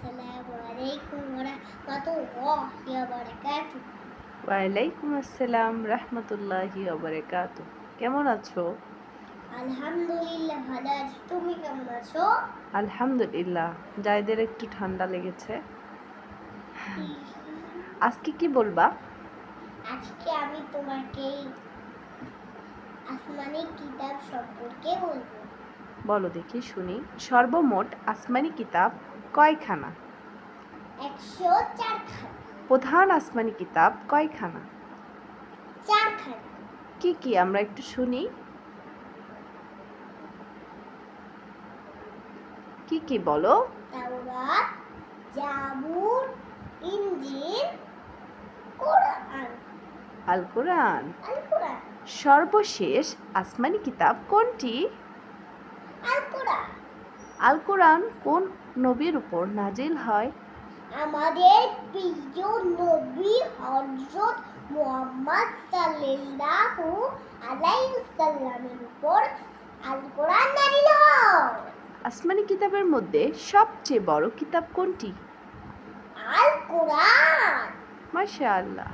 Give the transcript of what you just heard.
আসসালামু আলাইকুম ওয়া রাহমাতুল্লাহি ওয়া বারাকাতুহু। ওয়ালাইকুম আসসালাম রহমতুল্লাহি কেমন আছো? আলহামদুলিল্লাহ ভালো আছি। তুমি কেমন আছো? আলহামদুলিল্লাহ। একটু ঠান্ডা লেগেছে। আজকে কি বলবা? আজকে আমি তোমাকে আসমানি কিতাব সম্পর্কে বলব। বলো দেখি শুনি। সর্বমোট আসমানি কিতাব কয়খানা? একশো চারখানা। প্রধান আসমানি কিতাব কয়খানা? চারখানা। কি কি? আমরা একটু শুনি। কি কি বলো? তাওরাত জাবুর ইনজিল কোরআন। আল কোরআন সর্বশেষ আসমানি কিতাব কোনটি? আল কোরআন কোন নবীর উপর নাজিল হয়? আমাদের প্রিয় নবী হযরত মুহাম্মদ সাল্লাল্লাহু আলাইহি সাল্লামের উপর আল কোরআন নাযিল হয়। আসমানি কিতাবের মধ্যে সবচেয়ে বড় কিতাব কোনটি? আল কোরআন। মাশাআল্লাহ।